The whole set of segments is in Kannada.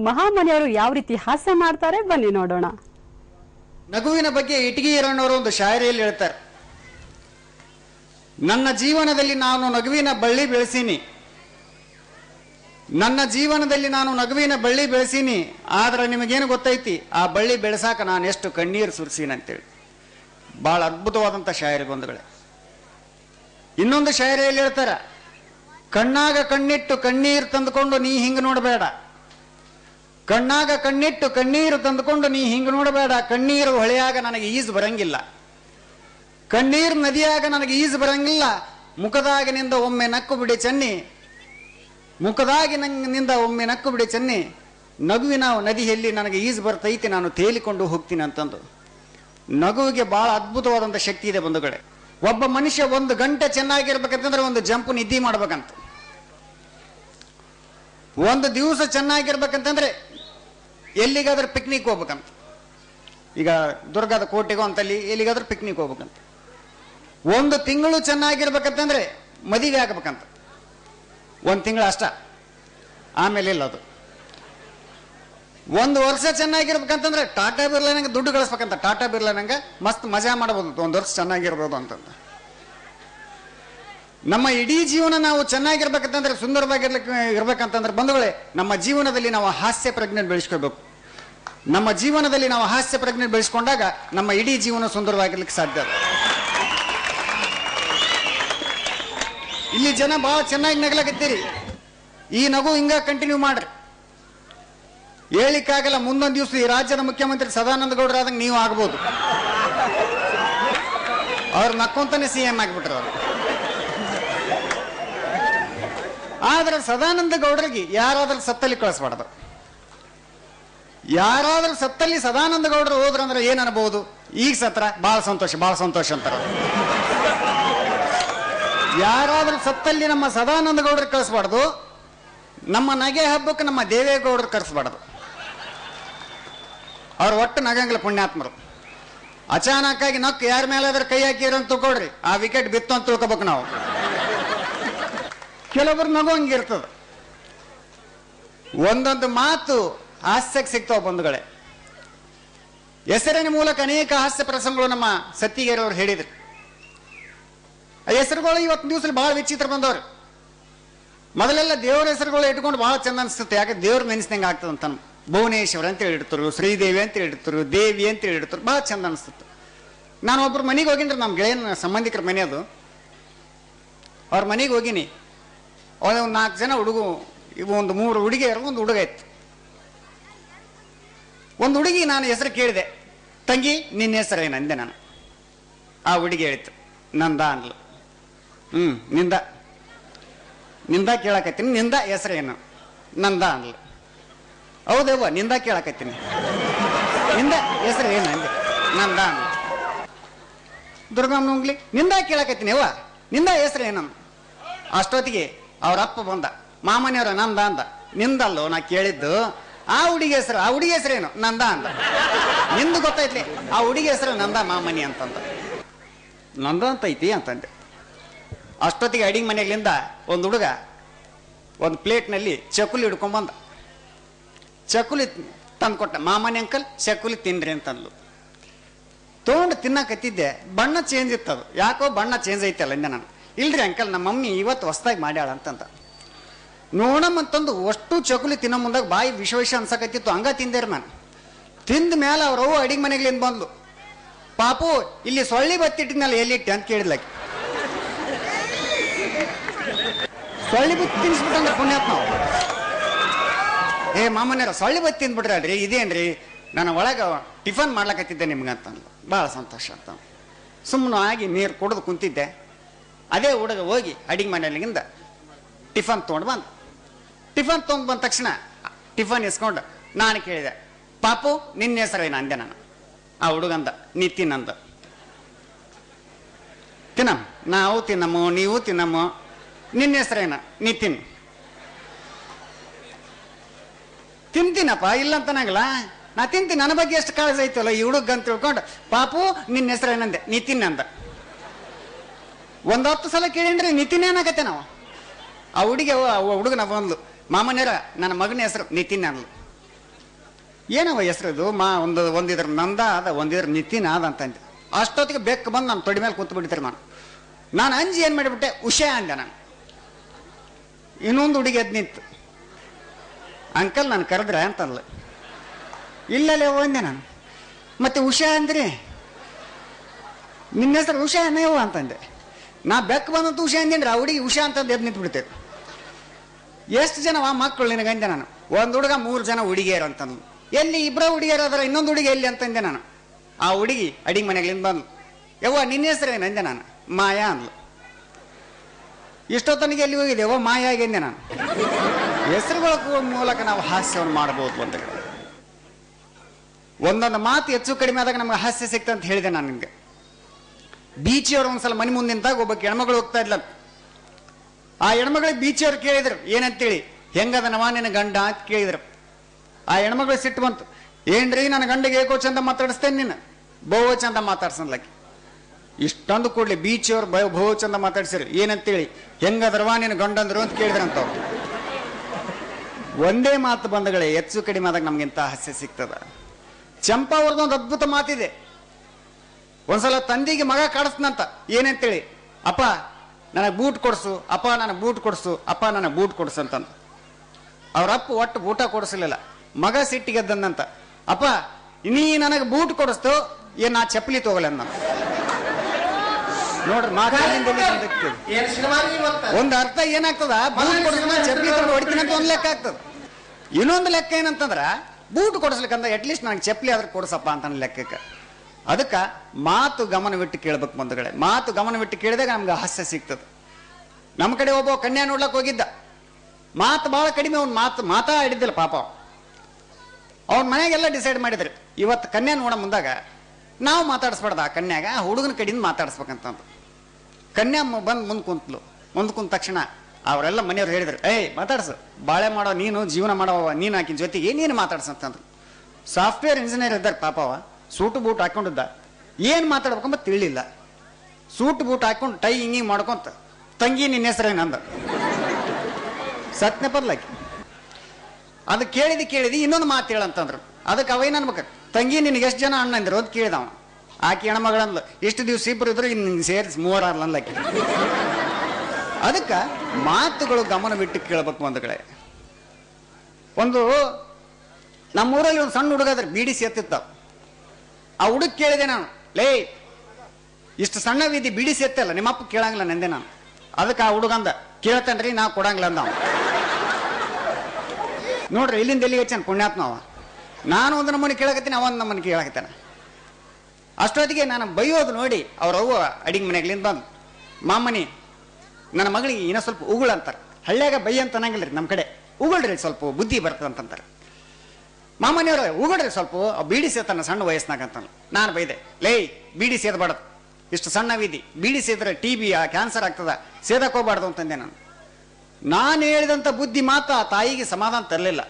ಮಹಾಮನಿಯವರು ಯಾವ ರೀತಿ ಹಾಸ್ಯ ಮಾಡ್ತಾರೆ? ಬನ್ನಿ ನೋಡೋಣ. ನಗುವಿನ ಬಗ್ಗೆ ಇಟಗಿ ಈರಣ್ಣವರು ಒಂದು ಶಾಯರಿಯಲ್ಲಿ ಹೇಳ್ತಾರೆ. ನನ್ನ ಜೀವನದಲ್ಲಿ ನಾನು ನಗುವಿನ ಬಳ್ಳಿ ಬೆಳೆಸೀನಿ. ನನ್ನ ಜೀವನದಲ್ಲಿ ನಾನು ನಗುವಿನ ಬಳ್ಳಿ ಬೆಳೆಸೀನಿ. ಆದ್ರೆ ನಿಮಗೇನು ಗೊತ್ತೈತಿ? ಆ ಬಳ್ಳಿ ಬೆಳೆಸಾಕ ನಾನು ಎಷ್ಟು ಕಣ್ಣೀರು ಸುರಿಸೀನಿ ಅಂತೇಳಿ. ಬಹಳ ಅದ್ಭುತವಾದಂಥ ಶಾಯರಿ ಬಂಧುಗಳೇ. ಇನ್ನೊಂದು ಶಾಯರಿಯಲ್ಲಿ ಹೇಳ್ತಾರ, ಕಣ್ಣಾಗ ಕಣ್ಣಿಟ್ಟು ಕಣ್ಣೀರು ತಂದುಕೊಂಡು ನೀ ಹಿಂಗೆ ನೋಡಬೇಡ. ಕಣ್ಣಾಗ ಕಣ್ಣಿಟ್ಟು ಕಣ್ಣೀರು ತಂದುಕೊಂಡು ನೀ ಹಿಂಗೆ ನೋಡಬೇಡ, ಕಣ್ಣೀರು ಹೊಳೆಯಾಗ ನನಗೆ ಈಜು ಬರಂಗಿಲ್ಲ. ಕಣ್ಣೀರು ನದಿಯಾಗ ನನಗೆ ಈಜು ಬರಂಗಿಲ್ಲ. ಮುಖದಾಗಿನಿಂದ ಒಮ್ಮೆ ನಕ್ಕು ಬಿಡಿ ಚೆನ್ನಿ. ಮುಖದಾಗಿ ನಂಗಿನಿಂದ ಒಮ್ಮೆ ನಕ್ಕು ಬಿಡಿ ಚೆನ್ನಿ. ನಗುವಿನ ನದಿಯಲ್ಲಿ ನನಗೆ ಈಜು ಬರ್ತೈತಿ, ನಾನು ತೇಲಿಕೊಂಡು ಹೋಗ್ತೀನಿ ಅಂತಂದು. ನಗುವಿಗೆ ಬಹಳ ಅದ್ಭುತವಾದಂಥ ಶಕ್ತಿ ಇದೆ ಬಂಧುಗಳೇ. ಒಬ್ಬ ಮನುಷ್ಯ ಒಂದು ಗಂಟೆ ಚೆನ್ನಾಗಿರ್ಬೇಕಂತಂದ್ರೆ ಒಂದು ಜಂಪ್ ನಿದ್ದೆ ಮಾಡ್ಬೇಕಂತ. ಒಂದು ದಿವಸ ಚೆನ್ನಾಗಿರ್ಬೇಕಂತಂದ್ರೆ ಎಲ್ಲಿಗಾದ್ರೂ ಪಿಕ್ನಿಕ್ ಹೋಗ್ಬೇಕಂತ. ಈಗ ದುರ್ಗದ ಕೋಟೆಗೋ ಅಂತಲ್ಲಿ ಎಲ್ಲಿಗಾದ್ರೂ ಪಿಕ್ನಿಕ್ ಹೋಗ್ಬೇಕಂತ. ಒಂದು ತಿಂಗಳು ಚೆನ್ನಾಗಿರ್ಬೇಕಂತಂದ್ರೆ ಮದುವೆ ಆಗ್ಬೇಕಂತ. ಒಂದು ತಿಂಗಳು ಅಷ್ಟ. ಆಮೇಲೆ ಇಲ್ಲ ಅದು. ಒಂದು ವರ್ಷ ಚೆನ್ನಾಗಿರ್ಬೇಕಂತಂದ್ರೆ ಟಾಟಾ ಬಿರ್ಲಾನಂಗೆ ದುಡ್ಡು ಗಳಿಸ್ಬೇಕಂತ. ಟಾಟಾ ಬಿರ್ಲಾನಂಗೆ ಮಸ್ತ್ ಮಜಾ ಮಾಡಬಹುದು ಒಂದು ವರ್ಷ ಚೆನ್ನಾಗಿರ್ಬೋದು ಅಂತಂದ. ನಮ್ಮ ಇಡೀ ಜೀವನ ನಾವು ಚೆನ್ನಾಗಿರ್ಬೇಕಂತಂದ್ರೆ, ಸುಂದರವಾಗಿರ್ಲಿಕ್ಕೆ ಇರ್ಬೇಕಂತಂದ್ರೆ, ಬಂಧುಗಳೇ, ನಮ್ಮ ಜೀವನದಲ್ಲಿ ನಾವು ಹಾಸ್ಯ ಪ್ರಜ್ಞೆ ಬೆಳೆಸ್ಕೋಬೇಕು ನಮ್ಮ ಜೀವನದಲ್ಲಿ ನಾವು ಹಾಸ್ಯ ಪ್ರಜ್ಞೆ ಬೆಳೆಸ್ಕೊಂಡಾಗ ನಮ್ಮ ಇಡೀ ಜೀವನ ಸುಂದರವಾಗಿರ್ಲಿಕ್ಕೆ ಸಾಧ್ಯ. ಇಲ್ಲಿ ಜನ ಬಹಳ ಚೆನ್ನಾಗಿ ನಗಲಾಗತ್ತೀರಿ. ಈ ನಗು ಹಿಂಗ ಕಂಟಿನ್ಯೂ ಮಾಡ್ರಿ. ಹೇಳಿಕ್ಕಾಗಲ್ಲ, ಮುಂದೊಂದು ದಿವಸ ಈ ರಾಜ್ಯದ ಮುಖ್ಯಮಂತ್ರಿ ಸದಾನಂದ ಗೌಡರಾದಂಗೆ ನೀವು ಆಗ್ಬೋದು. ಅವ್ರು ನಕ್ಕೊಂತಾನೆ ಸಿ ಎಂ ಆಗಿಬಿಟ್ರು ಅವ್ರು. ಆದ್ರೆ ಸದಾನಂದ ಗೌಡರಿಗೆ ಯಾರಾದ್ರೂ ಸತ್ತಲ್ಲಿ ಕಳಿಸ್ಬಾರ್ದು. ಯಾರಾದ್ರೂ ಸತ್ತಲ್ಲಿ ಸದಾನಂದ ಗೌಡರು ಹೋದ್ರಂದ್ರೆ ಏನ್ ಅನ್ಬಹುದು ಈಗ ಸತ್ರ ಬಹಳ ಸಂತೋಷ ಬಹಳ ಸಂತೋಷ ಅಂತಾರ. ಯಾರಾದ್ರೂ ಸತ್ತಲ್ಲಿ ನಮ್ಮ ಸದಾನಂದ ಗೌಡರು ಕಳಿಸ್ಬಾರ್ದು, ನಮ್ಮ ನಗೆ ಹಬ್ಬಕ್ಕೆ ನಮ್ಮ ದೇವೇಗೌಡರು ಕರೆಸ್ಬಾರ್ದು. ಅವ್ರು ಒಟ್ಟು ನಗಂಗಿಲ್ಲ ಪುಣ್ಯಾತ್ಮರು. ಅಚಾನಕ್ ಆಗಿ ನಕ್ಕು ಯಾರ ಮೇಲಾದ್ರೂ ಕೈ ಹಾಕಿರೋ ತಿಳ್ಕೊಡ್ರಿ ಆ ವಿಕೆಟ್ ಬಿತ್ತು ಅಂತ ತಿಳ್ಕೊಬೇಕು ನಾವು. ಕೆಲವೊಬ್ರು ನಗು ಹಂಗಿರ್ತದ ಒಂದೊಂದು ಮಾತು ಹಾಸ್ಯಕ್ಕೆ ಸಿಗ್ತಾವ ಬಂಧುಗಳೇ. ಹೆಸರಿನ ಮೂಲಕ ಅನೇಕ ಹಾಸ್ಯ ಪ್ರಸಂಗಗಳು ನಮ್ಮ ಸತ್ತಿಗೆರವರು ಹೇಳಿದ್ರು. ಆ ಹೆಸರುಗಳು ಇವತ್ತು ದಿವಸ ಬಹಳ ವಿಚಿತ್ರ ಬಂದವರು. ಮೊದಲೆಲ್ಲ ದೇವರ ಹೆಸರುಗಳು ಇಟ್ಕೊಂಡು ಬಹಳ ಚಂದ ಅನಿಸ್ತದೆ ಯಾಕೆ? ದೇವ್ರ ನೆನೆಸ್ದಂಗೆ ಆಗ್ತದೆ ಅಂತ ಭುವನೇಶ್ವರ ಅಂತ ಹೇಳಿಡ್ತರು ಶ್ರೀದೇವಿ ಅಂತ ಹೇಳಿಡ್ತರು ದೇವಿ ಅಂತ ಹೇಳಿರ್ತರು, ಬಹಳ ಚಂದ ಅನಿಸುತ್ತೆ. ನಾನು ಒಬ್ರು ಮನೆಗೆ ಹೋಗಿನ್ರಿ ನಮ್ಮ ಗೆಳೆಯನ ಸಂಬಂಧಿಕರ ಮನೆ ಅದು. ಅವ್ರ ಮನೆಗೆ ಹೋಗಿನಿ. ಅವಾಗ ಒಂದು ನಾಲ್ಕು ಜನ ಹುಡುಗು, ಇವು ಒಂದು ಮೂರು ಹುಡುಗಿಯರು ಒಂದು ಹುಡುಗ ಇತ್ತು. ಒಂದು ಹುಡುಗಿ ನಾನು ಹೆಸರು ಕೇಳಿದೆ, ತಂಗಿ, ನಿನ್ನ ಹೆಸರು ಏನು? ಅಂದೆ ನಾನು. ಆ ಹುಡುಗಿ ಹೇಳಿತು, ನಂದ ಅಂದ್ಲು. ಹ್ಞೂ ನಿಂದ ನಿಂದ ಕೇಳಕತ್ತೀನಿ, ನಿಂದ ಹೆಸರೇನು ನಂದ ಅಂದ್ಲು. ಹೌದೇವ ನಿಂದ ಕೇಳಕತ್ತೀನಿ. ನಿಂದ ಹೆಸರು ಏನು? ಅಂದೆ. ನಂದ ಅಂದ್ಲು. ದುರ್ಗಾಮ್ ಉಂಗ್ಲಿ, ನಿಂದ ಕೇಳಕತ್ತೀನಿ ಅವ್ವ, ನಿಂದ ಹೆಸರು ಏನು? ಅಷ್ಟೊತ್ತಿಗೆ ಅವ್ರ ಅಪ್ಪ ಬಂದ. ಮಾಮನೆಯವರು ನಂದ ಅಂದ. ನಿಂದಲ್ಲೋ ನಾ ಕೇಳಿದ್ದು, ಆ ಹುಡುಗಿ ಹೆಸರು, ಆ ಹುಡುಗಿ ಹೆಸರೇನು ನಂದ ಅಂದ. ನಿಂದು ಗೊತ್ತೈತಿ ಆ ಹುಡುಗಿ ಹೆಸರು ನಂದ ಮಾಮನಿ ಅಂತಂದ. ನಂದ ಅಂತ ಐತಿ ಅಂತಂದೆ. ಅಷ್ಟೊತ್ತಿಗೆ ಅಡಿಗೆ ಮನೆಗಳಿಂದ ಒಂದು ಹುಡುಗ ಒಂದು ಪ್ಲೇಟ್ನಲ್ಲಿ ಚಕುಲಿ ಹಿಡ್ಕೊಂಡ್ ಬಂದ. ಚಕುಲಿ ತಂದ್ಕೊಟ್ಟ. ಮಾಮನಿ ಅಂಕಲ್ ಚಕುಲಿ ತಿನ್ರಿ ಅಂತಂದ್ಲು. ತೊಗೊಂಡು ತಿನ್ನಕತ್ತಿದ್ದೆ. ಬಣ್ಣ ಚೇಂಜ್ ಇತ್ತದು ಯಾಕೋ ಬಣ್ಣ ಚೇಂಜ್ ಐತಲ್ಲ ಅಂದೆ ನಾನು ಇಲ್ರಿ ಅಂಕಲ್, ನಮ್ಮ ಮಮ್ಮಿ ಇವತ್ತು ಹೊಸ್ದಾಗಿ ಮಾಡ್ಯಾಳ ಅಂತಂದ. ನೋಡಮ್ಮಂತಂದು ಅಷ್ಟು ಚಕುಲಿ ತಿನ್ನೋ ಮುಂದಾಗ ಬಾಯಿ ವಿಷ ವಿಷ ಅನ್ಸಕತ್ತಿತ್ತು. ಹಂಗ ತಿಂದೇರಿ ನಾನು. ತಿಂದ ಮೇಲೆ ಅವ್ರ ಅವ್ವ ಅಡಿಗೆ ಮನೆಗಳಿಂದ ಬಂದ್ಲು. ಪಾಪು, ಇಲ್ಲಿ ಸೊಳ್ಳಿ ಬತ್ತಿಟ್ಟಿನಲ್ಲ ಎಲ್ಲಿಟ್ಟೆ ಅಂತ ಕೇಳಿದ್ಲ ಸೊಳ್ಳಿ ಬತ್ತಿ ತಿನ್ಸ್ಬಿಟ್ಟಂದ್ರೆ ಪುಣ್ಯಾತ್ ನಾವು ಏ ಮಾಮನ್ಯಾರ ಸೊಳ್ಳಿ ಬತ್ತಿ ತಿಂದ್ಬಿಟ್ರಲ್ರಿ, ಇದೇನ್ರಿ? ನಾನು ಒಳಗೆ ಟಿಫನ್ ಮಾಡ್ಲಕತ್ತಿದ್ದೆ ನಿಮ್ಗೆ ಅಂತಂದ್ಲು. ಭಾಳ ಸಂತೋಷ ಅಂತ. ಸುಮ್ಮನೆ ಆಗಿ ನೀರು ಕುಡಿದು ಕುಂತಿದ್ದೆ. ಅದೇ ಹುಡುಗ ಹೋಗಿ ಅಡಿಗೆ ಮನೆಯಲ್ಲಿಂದ ಟಿಫನ್ ತೊಗೊಂಡು ಬಂದ. ಟಿಫನ್ ತೊಗೊಂಡು ಬಂದ ತಕ್ಷಣ ಟಿಫನ್ ಇಸ್ಕೊಂಡು ನಾನು ಕೇಳಿದೆ, ಪಾಪು, ನಿನ್ನ ಹೆಸರೇನು ಅಂದೆ ನಾನು. ಆ ಹುಡುಗಂದ ನೀ ತಿನ್ನಂದ ತಿನ್ನಮ್ಮ, ನಾವು ತಿನ್ನಮ್ಮ, ನೀವು ತಿನ್ನಮ್ಮ, ನಿನ್ನ ಹೆಸರೇನ ನೀ ತಿನ್ನು ತಿಂತೀನಪ್ಪ, ಇಲ್ಲ ಅಂತನಾಗಲ್ಲ ನಾ ತಿಂತೀನಿ, ನನ್ನ ಬಗ್ಗೆ ಎಷ್ಟು ಕಾಳಜಿ ಐತಲ್ಲ? ಈ ಹುಡುಗ ಅಂತ ತಿಳ್ಕೊಂಡು, ಪಾಪು, ನಿನ್ನ ಹೆಸರೇನಂದೆ ನೀ ತಿನ್ನಂದ ಒಂದ್ ಹತ್ತು ಸಲ ಕೇಳೇನ್ರಿ, ನಿತಿನ್ ಏನಾಗತ್ತೆ ನಾವು? ಆ ಹುಡುಗಿ ಹುಡುಗನ ಬಂದ್ಲು. ಮಾಮನೇರ ನನ್ನ ಮಗನ ಹೆಸರು ನಿತಿನ್ ಅನ್ಲು ಏನವ ಹೆಸರದು ಮಾ, ಒಂದು, ಒಂದಿದ್ರ ನಂದ ಅದ ಒಂದಿದ್ರ ನಿತಿನ್ ಅದ ಅಂತಂದೆ. ಅಷ್ಟೊತ್ತಿಗೆ ಬೆಕ್ಕ ಬಂದು ನಾನು ತೊಡಿ ಮೇಲೆ ಕೂತು ಬಿಡ್ತಾರೆ ನಾನು ನಾನು ಅಂಜಿ ಏನು ಮಾಡಿಬಿಟ್ಟೆ? ಉಷಾ ಅಂದೆ ನಾನು. ಇನ್ನೊಂದು ಹುಡುಗಿ ಎದ್ದು ನಿಂತು. ಅಂಕಲ್ ನಾನು ಕರೆದ್ರೆ ಅಂತಲ್ಲ ಇಲ್ಲಲ್ಲ ಒಂದೆ ನಾನು. ಮತ್ತೆ ಉಷಾ ಅಂದ್ರಿ? ನಿನ್ನ ಹೆಸರು ಉಷಾ ಏನವ ಅಂತಂದೆ. ನಾ ಬೆಕ್ಕ ಬಂದಂತ ಉಷಾ ಅಂದೇನ್ರಿ, ಆ ಹುಡುಗಿ ಉಷಾ ಅಂತಂದು ಎದ್ದು ನಿಂತ್ಬಿಡ್ತೇವೆ ಎಷ್ಟು ಜನ ಆ ಮಕ್ಕಳು ನಿನಗಂದೆ ನಾನು. ಒಂದು ಹುಡುಗ ಮೂರು ಜನ ಹುಡುಗಿಯರು ಅಂತಂದು. ಎಲ್ಲಿ ಇಬ್ಬರ ಹುಡುಗಿಯರು ಅದರ ಇನ್ನೊಂದು ಹುಡುಗಿ ಎಲ್ಲಿ ಅಂತಂದೆ ನಾನು. ಆ ಹುಡುಗಿ ಅಡಿಗೆ ಮನೆಗಳಿಂದ ಬಂದು ಯವ್ವ, ನಿನ್ನ ಹೆಸರು ಏನು ಅಂದೆ ನಾನು. ಮಾಯಾ ಅಂದ್ಲು. ಇಷ್ಟೊತ್ತನಿಗೆ ಎಲ್ಲಿ ಹೋಗಿದೆ ಯವ್ವ, ಮಾಯಾ ಆಗಿದ್ದೆ ನಾನು. ಹೆಸರುಗಳ ಮೂಲಕ ನಾವು ಹಾಸ್ಯವನ್ನು ಮಾಡಬಹುದು ಅಂತ. ಒಂದೊಂದು ಮಾತು ಹೆಚ್ಚು ಕಡಿಮೆ ಆದಾಗ ನಮ್ಗೆ ಹಾಸ್ಯ ಸಿಕ್ತ ಅಂತ ಹೇಳಿದೆ ನಾನು ನಿಮ್ಗೆ ಬೀಚಿಯವರು ಒಂದ್ಸಲ ಮನೆ ಮುಂದೆ ನಿಂತಾಗ ಒಬ್ಬ ಹೆಣ್ಮಗಳು ಹೋಗ್ತಾ ಇದ್ಲ ಆ ಹೆಣ್ಮಗಳಿಗೆ ಬೀಚಿಯವ್ರು ಕೇಳಿದ್ರು, ಏನಂತೇಳಿ? ಹೆಂಗದ ನವಾ ನಿನ್ನ ಗಂಡ? ಅಂತ ಕೇಳಿದ್ರು. ಆ ಹೆಣ್ಮಗಳು ಸಿಟ್ಟು ಬಂತು. ಏನ್ರಿ, ನನ್ನ ಗಂಡಿಗೆ ಏಕೋ ಚಂದ ಮಾತಾಡಿಸ್ತೇನೆ ನಿನ್ನ ಬಹು ಚಂದ ಮಾತಾಡ್ಸನ್ಲಕ್ಕೆ. ಇಷ್ಟೊಂದು ಕೂಡ್ಲಿ ಬೀಚಿಯವ್ರು ಬ, ಬಹು ಚಂದ ಮಾತಾಡ್ಸಿರು ಏನಂತೇಳಿ? ಹೆಂಗದ್ರವಾ ನಿನ್ನ ಗಂಡಂದ್ರು ಅಂತ ಕೇಳಿದ್ರಂತ ಒಂದೇ ಮಾತು ಬಂದಗಳೇ, ಹೆಚ್ಚು ಕಡಿಮೆ ಆದಾಗ ನಮ್ಗಿಂತ ಹಾಸ್ಯ ಸಿಗ್ತದ. ಚಂಪಾ ಅವ್ರದ್ದೊಂದು ಅದ್ಭುತ ಮಾತಿದೆ. ಒಂದ್ಸಲ ತಂದಿಗೆ ಮಗ ಕಾಡಿಸ್ನಂತ. ಏನಂತೇಳಿ? ಅಪ್ಪ ನನಗೆ ಬೂಟ್ ಕೊಡ್ಸು. ಅಪ್ಪ ನನಗೆ ಬೂಟ್ ಕೊಡ್ಸು. ಅಪ್ಪ ನನಗೆ ಬೂಟ್ ಕೊಡ್ಸು ಅಂತಂದ. ಅವ್ರ ಅಪ್ಪ ಒಟ್ಟು ಬೂಟ ಕೊಡಿಸ್ಲಿಲ್ಲ. ಮಗ ಸಿಟ್ಟಿಗೆದ್ದಂತ ಅಪ್ಪ ನೀ ನನಗೆ ಬೂಟ್ ಕೊಡಿಸ್ತು ಏನ್ ನಾ ಚಪ್ಪಲಿ ತಗೋಲ್ಲ ಅಂದ. ನೋಡ್ರಿ ಒಂದ್ ಅರ್ಥ ಏನಾಗ್ತದ? ಬೂಟ್ ಚಪ್ಪಲಿ ತಗೊಂಡು ಹೊಡಿತೀನಿ ಅಂತ ಒಂದ್ ಲೆಕ್ಕ ಆಗ್ತದ. ಇನ್ನೊಂದು ಲೆಕ್ಕ ಏನಂತಂದ್ರ ಬೂಟ್ ಕೊಡಿಸ್ಲಿಕ್ಕಂತ ಅಟ್ಲೀಸ್ಟ್ ನನಗೆ ಚಪ್ಪಲಿ ಆದ್ರೆ ಕೊಡ್ಸಪ್ಪ ಅಂತ ಲೆಕ್ಕಕ್ಕೆ. ಅದಕ್ಕ ಮಾತು ಗಮನವಿಟ್ಟು ಕೇಳ್ಬೇಕು ಬಂಧುಗಳೇ. ಮಾತು ಗಮನವಿಟ್ಟು ಕೇಳಿದಾಗ ನಮ್ಗೆ ಹಾಸ್ಯ ಸಿಗ್ತದೆ. ನಮ್ಮ ಕಡೆ ಒಬ್ಬ ಕನ್ಯಾ ನೋಡ್ಲಕ್ಕೆ ಹೋಗಿದ್ದ. ಮಾತು ಬಹಳ ಕಡಿಮೆ, ಅವ್ನು ಮಾತು ಮಾತಾಡಿದ್ದಿಲ್ಲ ಪಾಪ ಅವ್ನ. ಮನೆಗೆಲ್ಲ ಡಿಸೈಡ್ ಮಾಡಿದ್ರು. ಇವತ್ತು ಕನ್ಯಾ ನೋಡ ಮುಂದಾಗ ನಾವು ಮಾತಾಡಿಸ್ಬಾರ್ದು ಆ ಕನ್ಯಾಗ ಹುಡುಗನ ಕಡೆಯಿಂದ ಮಾತಾಡಿಸ್ಬೇಕಂತಂದು. ಕನ್ಯಾ ಬಂದು ಮುಂದೆ ಕುಂತ್ಲು. ಮುಂದೆ ಕುಂತ ತಕ್ಷಣ ಅವರೆಲ್ಲ ಮನೆಯವ್ರು ಹೇಳಿದ್ರು, ಏಯ್, ಮಾತಾಡ್ಸು. ಬಾಳೆ ಮಾಡೋ ನೀನು, ಜೀವನ ಮಾಡೋವ ನೀನು ಆಕಿನ ಜೊತೆಗೆ ನೀನು ಮಾತಾಡ್ಸಂತಂದ್ರು ಸಾಫ್ಟ್ವೇರ್ ಇಂಜಿನಿಯರ್ ಇದ್ದಾರೆ ಪಾಪವ ಸೂಟು ಬೂಟ್ ಹಾಕೊಂಡಿದ್ದ. ಏನು ಮಾತಾಡ್ಬೇಕಂಬ ತಿಳಿಲಿಲ್ಲ. ಸೂಟ್ ಬೂಟ್ ಹಾಕೊಂಡು ಟೈ ಹಿಂಗಿಂಗ್ ಮಾಡ್ಕೊಂತ, ತಂಗಿ, ನಿನ್ನ ಹೆಸರೇನಂದ ಸತ್ನೆ ಪರ್ಲಾಕಿ ಅದು ಕೇಳಿದ ಕೇಳಿದಿ ಇನ್ನೊಂದು ಮಾತು ಹೇಳಂತಂದ್ರು ಅದಕ್ಕೆ ಅವೇನು ಅನ್ಬೇಕು? ತಂಗಿ, ನಿನಗೆ ಎಷ್ಟು ಜನ ಅಣ್ಣ ಅಂದ್ರು? ಅಂತ ಕೇಳಿದವ ಆಕೆ ಹೆಣ್ಮಗಳಂದ್ಲು ಎಷ್ಟು ದಿವ್ಸ ಇಬ್ಬರು ಇದ್ರು, ಇನ್ನು ಸೇರಿಸಿ ಮೂವರಾರ್ಲ ಅನ್ಲಕ್ಕೆ ಅದಕ್ಕೆ ಮಾತುಗಳು ಗಮನ ಬಿಟ್ಟು ಕೇಳಬೇಕು ಒಂದು ಕಡೆ ಒಂದು, ನಮ್ಮೂರಲ್ಲಿ ಒಂದು ಸಣ್ಣ ಹುಡುಗ ಅದ್ರ ಬೀಡಿ ಸೇತ್ತಿತ್ತಾವ ಆ ಹುಡುಗ ಕೇಳಿದೆ ನಾನು, ಲೇ, ಇಷ್ಟು ಸಣ್ಣ ವಿಧಿ ಬಿಡಿ ನಿಮ್ಮ ನಿಮ್ಮಪ್ಪ ಕೇಳಂಗಿಲ್ಲ ನಂದೆ ನಾನು. ಅದಕ್ಕೆ ಆ ಹುಡುಗ ಅಂದ, ಕೇಳ್ತಾನ್ರಿ, ನಾ ಕೊಡಂಗಿಲ್ಲ ಅಂದ. ನೋಡ್ರಿ, ಇಲ್ಲಿಂದ ಎಲ್ಲಿ ಹೆಚ್ಚಾನ ಪುಣ್ಯಾತ್ಮ ಅವ. ನಾನು ಒಂದು ನಮ್ಮನೆ ಕೇಳಕತ್ತೀನಿ, ಅವ ನಮ್ಮನ್ನು ನಮ್ಮನೆ ಕೇಳಕತ್ತಾನ. ಅಷ್ಟೊತ್ತಿಗೆ ನಾನು ಬೈಯೋದು ನೋಡಿ, ಅವ್ರ ಅವ್ವ ಅಡಿಗೆ ಮನೆಗಳಿಂದ ಬಂದು, ಮಾಮನಿ, ನನ್ನ ಮಗಳಿಗೆ ಇನ್ನೂ ಸ್ವಲ್ಪ ಉಗುಳು ಹಳ್ಳ್ಯಾಗ ಬೈ ಅಂತ ಅನ್ನಂಗಿಲ್ಲ ರೀ ನಮ್ಮ ಕಡೆ. ಉಗುಳ್ರಿ ಸ್ವಲ್ಪ ಬುದ್ಧಿ ಬರ್ತದೆ ಅಂತಂತಾರೆ ಮಾಮನಿಯವ್ರ, ಉಗಡ್ರಿ ಸ್ವಲ್ಪ ಬೀಡಿ ಸೇತಾನ ಸಣ್ಣ ವಯಸ್ಸಿನಾಗ ಅಂತ ನಾನು ಬೈದೆ, ಲೇ ಬೀಡಿ. ಸೇದಬಾರ್ದು ಇಷ್ಟು ಸಣ್ಣ ವಿಧಿ ಬೀಡಿ ಸೇದ್ರೆ ಟಿ ಬಿ ಕ್ಯಾನ್ಸರ್ ಆಗ್ತದ ಸೇದಕ್ಕೆ ಹೋಗ್ಬಾರ್ದು ಅಂತಂದೆ ನಾನು. ನಾನು ಹೇಳಿದಂಥ ಬುದ್ಧಿ ಮಾತ್ರ ಆ ತಾಯಿಗೆ ಸಮಾಧಾನ ತರಲಿಲ್ಲ.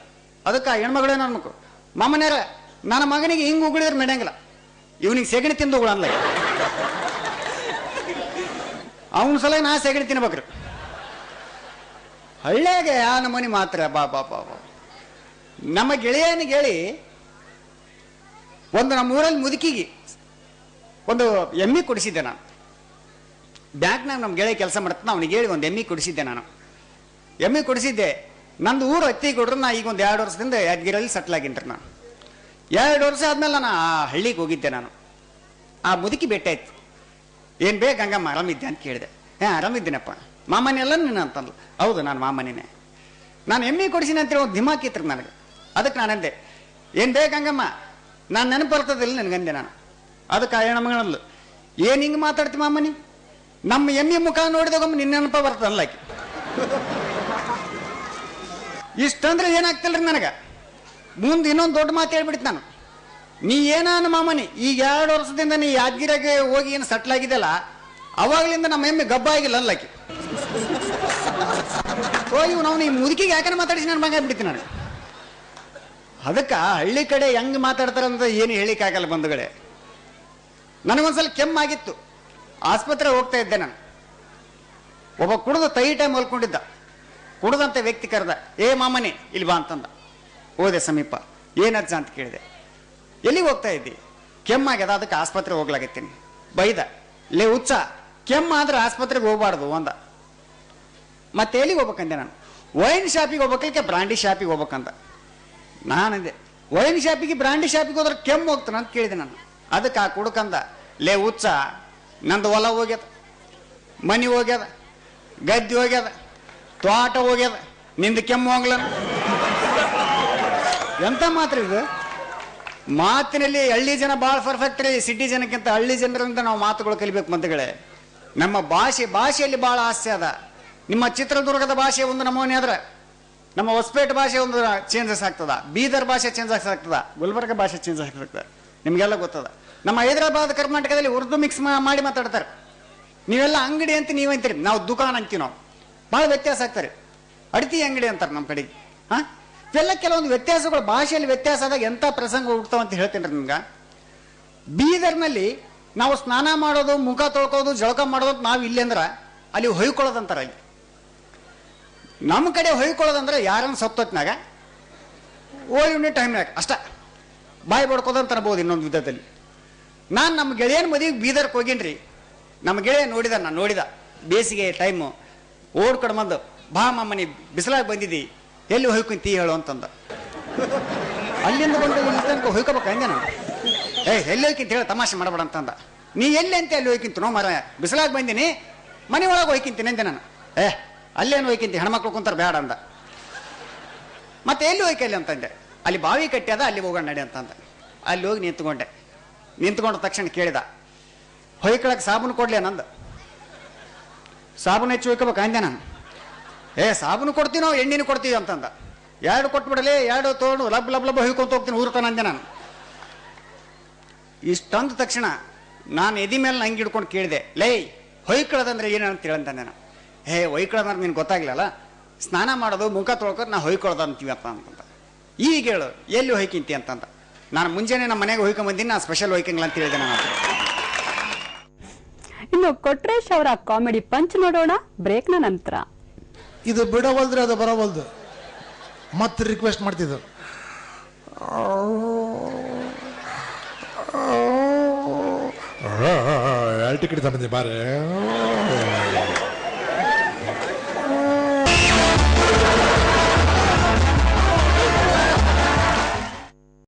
ಅದಕ್ಕೆ ಹೆಣ್ಮಗಳೇ ಅನ್ಬೇಕು ಮಾಮನೆಯರ ನನ್ನ ಮಗನಿಗೆ ಹಿಂಗೆ ಉಗುಳಿದ್ರೆ ನಡೆಯಂಗಿಲ್ಲ ಇವನಿಗೆ ಸೆಗಣಿ ತಿಂದು ಉಗುಳಲ್ಲ ಅವನ ಸಲ ನಾ ಸೆಗಣಿ ತಿನ್ಬೇಕ್ರಿ. ಹಳ್ಳಿಯಾಗೆ ಆ ನಮೂನಿ ಮಾತ್ರ, ಬಾ ಬಾ ಬಾ ಬಾ. ನಮ್ಮ ಗೆಳೆಯನಿಗೆ ಹೇಳಿ, ಒಂದು ನಮ್ಮ ಊರಲ್ಲಿ ಮುದುಕಿಗೆ ಒಂದು ಎಮ್ಮಿ ಕೊಡಿಸಿದ್ದೆ ನಾನು. ಬ್ಯಾಂಕ್ನಾಗ ನಮ್ಮ ಗೆಳೆಯ ಕೆಲಸ ಮಾಡ್ತಾನೆ, ಅವನಿಗೆ ಹೇಳಿ ಒಂದು ಎಮ್ಮಿ ಕೊಡಿಸಿದ್ದೆ ನಾನು. ಎಮ್ಮಿ ಕೊಡಿಸಿದ್ದೆ, ನಂದು ಊರು ಹತ್ತಿ ಕೊಡ್ರು ನಾ ಈಗ ಒಂದು ಎರಡು ವರ್ಷದಿಂದ ಯಾದಗಿರಲ್ಲಿ ಸೆಟ್ಲ್ ಆಗಿನ್ರಿ ನಾನು. ಎರಡು ವರ್ಷ ಆದ್ಮೇಲೆ ನಾನು ಆ ಹಳ್ಳಿಗೆ ಹೋಗಿದ್ದೆ ನಾನು. ಆ ಮುದುಕಿ ಭೇಟಿ ಆಯ್ತು. ಏನು ಬೇಕು ಹಂಗಮ್ಮ ಆರಾಮಿದ್ದೆ ಅಂತ ಕೇಳಿದೆ. ಹೇ, ಆರಾಮಿದ್ದೀನಪ್ಪ. ಮಾಮನೆಲ್ಲ ನೀನು ಅಂತಂದ್ಲು. ಹೌದು, ನಾನು ಮಾಮನಿನೇ. ನಾನು ಎಮ್ಮಿ ಕೊಡಿಸಿನಿ ಒಂದು ದಿಮಾಕಿತ್ರಿ ನನಗೆ. ಅದಕ್ಕೆ ನಾನು ಅಂದೆ. ಏನು ಬೇಕು ಹಂಗಮ್ಮ ನಾನು ನೆನಪು ಬರ್ತದಿಲ್ಲ ನನಗಂದೆ ನಾನು. ಅದಕ್ಕೆ ಆ ಹೆಣ್ಮಗಳಂದ್ಲು ಏನು ಹಿಂಗೆ ಮಾತಾಡ್ತೀವಿ ಮಾಮನಿ ನಮ್ಮ ಎಮ್ಮೆ ಮುಖ ನೋಡಿದಾಗಮ್ಮ ನಿನ್ನ ನೆನಪ ಬರ್ತದಲ್ಲ ಆಕೆ. ಇಷ್ಟಂದ್ರೆ ಏನಾಗ್ತಿಲ್ರಿ ನನಗೆ? ಮುಂದೆ ಇನ್ನೊಂದು ದೊಡ್ಡ ಮಾತು ಹೇಳ್ಬಿಡ್ತು ನಾನು. ನೀ ಏನಾನ ಮಾಮನಿ ಈಗ ಎರಡು ವರ್ಷದಿಂದ ನೀ ಯಾದಗಿರಿಗೆ ಹೋಗಿ ಏನು ಸೆಟ್ಲ್ ಆಗಿದೆಲ್ಲ ಅವಾಗ್ಲಿಂದ ನಮ್ಮ ಎಮ್ಮೆ ಗಬ್ಬ ಆಗಿಲ್ಲ ಅಲ್ಲಕಿ ಓ ನಾವು ಈ ಮುದುಕಿಗೆ ಯಾಕಂದ್ರೆ ಮಾತಾಡಿಸಿ ನನ್ನ ಮಗ ನಾನು. ಅದಕ್ಕೆ ಹಳ್ಳಿ ಕಡೆ ಹೆಂಗ್ ಮಾತಾಡ್ತಾರಂತ ಏನು ಹೇಳಿಕ್ಕಾಗಲ್ಲ ಬಂಧುಗಳೇ. ನನಗೊಂದ್ಸಲ ಕೆಮ್ಮಾಗಿತ್ತು. ಆಸ್ಪತ್ರೆ ಹೋಗ್ತಾ ಇದ್ದೆ ನಾನು. ಒಬ್ಬ ಕುಡಿದು ತೈ ಟೈಮ್ ಹೊಲ್ಕೊಂಡಿದ್ದ. ಕುಡಿದಂತ ವ್ಯಕ್ತಿ ಕರೆದ, ಏ ಮಾಮನಿ, ಇಲ್ಲಿ ಬಾ ಅಂತಂದ. ಹೋದೆ ಸಮೀಪ ಏನಜ್ಜ ಅಂತ ಕೇಳಿದೆ. ಎಲ್ಲಿಗೆ ಹೋಗ್ತಾ ಇದ್ದಿ? ಕೆಮ್ಮಾಗ್ಯದ ಅದಕ್ಕೆ ಆಸ್ಪತ್ರೆಗೆ ಹೋಗ್ಲಾಗತ್ತೀನಿ. ಬೈದ, ಲೇ ಹುಚ್ಚ, ಕೆಮ್ಮಾದ್ರೆ ಆಸ್ಪತ್ರೆಗೆ ಹೋಗ್ಬಾರ್ದು ಅಂದ. ಮತ್ತೆ ಎಲ್ಲಿಗೆ ಹೋಗ್ಬೇಕಂದೆ ನಾನು? ವೈನ್ ಶಾಪಿಗೆ ಹೋಗ್ಬೇಕಲ್ಕೆ ಬ್ರಾಂಡಿ ಶಾಪಿಗೆ ಹೋಗ್ಬೇಕಂತ ನಾನಂದೆ. ವೈನ್ ಶಾಪಿಗೆ, ಬ್ರಾಂಡಿ ಶಾಪಿಗೆ ಹೋದ್ರೆ ಕೆಮ್ಮು ಹೋಗ್ತಾನೆ ಅಂತ ಕೇಳಿದೆ ನಾನು. ಅದಕ್ಕೆ ಆ ಕುಡುಕಂದ ಲೇ ಹುಚ್ಚ, ನಂದು ಹೊಲ ಹೋಗ್ಯದ, ಮನಿ ಹೋಗ್ಯದ, ಗದ್ದೆ ಹೋಗ್ಯದ, ತೋಟ ಹೋಗ್ಯದ, ನಿಂದು ಕೆಮ್ಮು ಹೋಗ್ಲ ಎಂತ ಮಾತ್ರ ಇದು? ಮಾತಿನಲ್ಲಿ ಹಳ್ಳಿ ಜನ ಭಾಳ ಪರ್ಫೆಕ್ಟ್ ರೀ ಸಿಟಿ ಜನಕ್ಕಿಂತ ಹಳ್ಳಿ ಜನರಿಂದ ನಾವು ಮಾತುಗಳು ಕಲಿಬೇಕು ಮಂದಿಗಳೇ ನಮ್ಮ ಭಾಷೆ, ಭಾಷೆಯಲ್ಲಿ ಭಾಳ ಹಾಸ್ಯ ಅದ. ನಿಮ್ಮ ಚಿತ್ರದುರ್ಗದ ಭಾಷೆ ಒಂದು ನಮೂನೆ ಆದ್ರೆ ನಮ್ಮ ಹೊಸಪೇಟೆ ಭಾಷೆ ಒಂದು ಚೇಂಜಸ್ ಆಗ್ತದ, ಬೀದರ್ ಭಾಷೆ ಚೇಂಜಸ್ ಆಗ್ತದ ಗುಲ್ಬರ್ಗ ಭಾಷೆ ಚೇಂಜ್ ಆಗ್ತದೆ. ನಿಮಗೆಲ್ಲ ಗೊತ್ತದ. ನಮ್ಮ ಹೈದರಾಬಾದ್, ಕರ್ನಾಟಕದಲ್ಲಿ ಉರ್ದು ಮಿಕ್ಸ್ ಮಾಡಿ ಮಾತಾಡ್ತಾರೆ. ನೀವೆಲ್ಲ ಅಂಗಡಿ ಅಂತ ನೀವು ಅಂತೀರಿ, ನಾವು ದುಕಾನ್ ಅಂತೀವಿ ನಾವು. ಭಾಳ ವ್ಯತ್ಯಾಸ ಆಗ್ತಾರೆ ಅಡಿತಿ ಅಂಗಡಿ ಅಂತಾರೆ ನಮ್ಮ ಕಡೆಗೆ. ಹಾ? ಇವೆಲ್ಲ ಕೆಲವೊಂದು ವ್ಯತ್ಯಾಸಗಳು, ಭಾಷೆಯಲ್ಲಿ ವ್ಯತ್ಯಾಸ ಆದಾಗ ಎಂಥ ಪ್ರಸಂಗ ಹುಡ್ತಾವ ಅಂತ ಹೇಳ್ತೇನೆ ರೀ ನಿಮ್ಗೆ. ಬೀದರ್ನಲ್ಲಿ ನಾವು ಸ್ನಾನ ಮಾಡೋದು, ಮುಖ ತೊಳ್ಕೋದು, ಜಳಕ ಮಾಡೋದು ನಾವು ಇಲ್ಲಿ ಅಂದ್ರೆ ಅಲ್ಲಿ ಹೊಯ್ಕೊಳ್ಳೋದಂತಾರೆ ಅಲ್ಲಿ. ನಮ್ಮ ಕಡೆ ಹೊಯ್ಕೊಳ್ಳೋದಂದ್ರೆ ಯಾರನ್ನ ಸತ್ತೊತ್ತಿನಾಗ ಓ ಟೈಮ್ನಾಗ, ಅಷ್ಟ. ಬಾಯಿ ಬಡ್ಕೋದಂತ ಅನ್ಬೋದು ಇನ್ನೊಂದು ವಿಧದಲ್ಲಿ. ನಾನು ನಮ್ಮ ಗೆಳೆಯನ ಮದುವೆಗೆ ಬೀದರ್ಗೆ ಹೋಗಿನ್ರಿ. ನಮ್ಮ ಗೆಳೆಯ ನೋಡಿದ, ನಾನು ನೋಡಿದ. ಬೇಸಿಗೆ ಟೈಮು ಓಡ್ಕೊಂಡು ಬಂದು, ಬಾ ಮಮ್ಮನಿ ಬಿಸಿಲಾಗಿ ಬಂದಿದ್ದಿ ಎಲ್ಲಿ ಹೊಯ್ಕೊಂತಿ ಹೇಳು ಅಂತಂದ. ಅಲ್ಲಿಂದ ಬಂದು ತನಕ ಹೊಯ್ಕೋಬೇಕು ಹಂಗೆ ನಾನು. ಏ ಎಲ್ಲಿ ಹೋಯ್ಕಿಂತ ಹೇಳಿ, ತಮಾಷೆ ಮಾಡಬೇಡ ಅಂತಂದ. ನೀ ಎಲ್ಲಿ ಅಂತ ಅಲ್ಲಿ ಹೋಯ್ಕಿಂತ? ನೋ ಮರ ಬಿಸಿಲಾಗಿ ಬಂದಿನಿ, ಮನೆ ಒಳಗೆ ಹೊಯ್ಕಿಂತೀನಿ ಅಂದೆ ನಾನು. ಏ ಅಲ್ಲೇನು ಹೋಯ್ಕಿಂತ? ಹೆಣ್ಮಕ್ಳು ಕುಂತಾರೆ ಬೇಡ ಅಂದ. ಮತ್ತೆ ಎಲ್ಲಿ ಅಲ್ಲಿ ಅಂತಂದೆ? ಅಲ್ಲಿ ಬಾವಿ ಕಟ್ಟಿ ಅದ, ಅಲ್ಲಿ ಹೋಗೋಣ ನಡೆ ಅಂತಂದ. ಅಲ್ಲಿ ಹೋಗಿ ನಿಂತ್ಕೊಂಡೆ. ನಿಂತ್ಕೊಂಡ ತಕ್ಷಣ ಕೇಳಿದ ಹೊಯ್ಕೊಳಕ್ಕೆ ಸಾಬೂನು ಕೊಡ್ಲೇ ನಂದು. ಸಾಬೂನು ಹೆಚ್ಚು ಹೊಯ್ಕೋಬೇಕು ಅಂದೆ ನಾನು. ಏ, ಸಾಬೂನು ಕೊಡ್ತೀನೋ, ಎಣ್ಣೆನೂ ಕೊಡ್ತೀವಿ ಅಂತಂದ. ಎರಡು ಕೊಟ್ಬಿಡಲಿ, ಎರಡು ತೋಡು, ಲಬ್ ಲಬ್ ಲಬ್ ಹೊಯ್ಕೊಂತ ಹೋಗ್ತೀನಿ ಊರ್ತಾನ ಅಂದೆ ನಾನು. ಇಷ್ಟಂದ ತಕ್ಷಣ ನಾನು ಎದಿ ಮೇಲೆ ನಂಗೆ ಹಿಡ್ಕೊಂಡು ಕೇಳಿದೆ, ಲೈ ಹೊಯ್ಕೊಳ್ಳೋದಂದ್ರೆ ಏನಂತ ಅಂತ ಹೇಳಂತಾನೆ ನಾನು. ಹೇ ಹೊಯ್ಕೊಳ್ಳೋದಂದ್ರೆ ನಿನ್ಗೆ ಗೊತ್ತಾಗ್ಲಿಲ್ಲ ಸ್ನಾನ ಮಾಡೋದು ಮುಖ ತೊಳ್ಕೊಂಡು ನಾ ಹೊಯ್ಕೊಳ್ದ ಅಂತೀವಪ್ಪ ಅಂತ ಈಗ ಹೇಳು ಎಲ್ಲಿ ಹೊಯ್ಕಿಂತಿ ಅಂತಂತ ನಾನು ಮುಂಜಾನೆ ನಮ್ಮ ಮನೆಗೆ ಹೊಯ್ಕೊಂಬಂದಿನಿ ನಾನು ಸ್ಪೆಷಲ್ ಹೊಯ್ಕಂಗಿಲ್ಲ ಅಂತ ಹೇಳಿದೆ ನಾನು ಇನ್ನು ಕೊಟ್ರೇಶ್ ಅವರ ಕಾಮಿಡಿ ಪಂಚ್ ನೋಡೋಣ ಬ್ರೇಕ್ನ ನಂತರ ಇದು ಬಿಡವಲ್ದ್ರೆ ಅದು ಬರವಲ್ದು ಮತ್ತೆ ರಿಕ್ವೆಸ್ಟ್ ಮಾಡ್ತಿದ್ರು ಎರಡು ಟಿಕೆಟ್ ತಂದಿದ್ದೆ ಬಾರೆ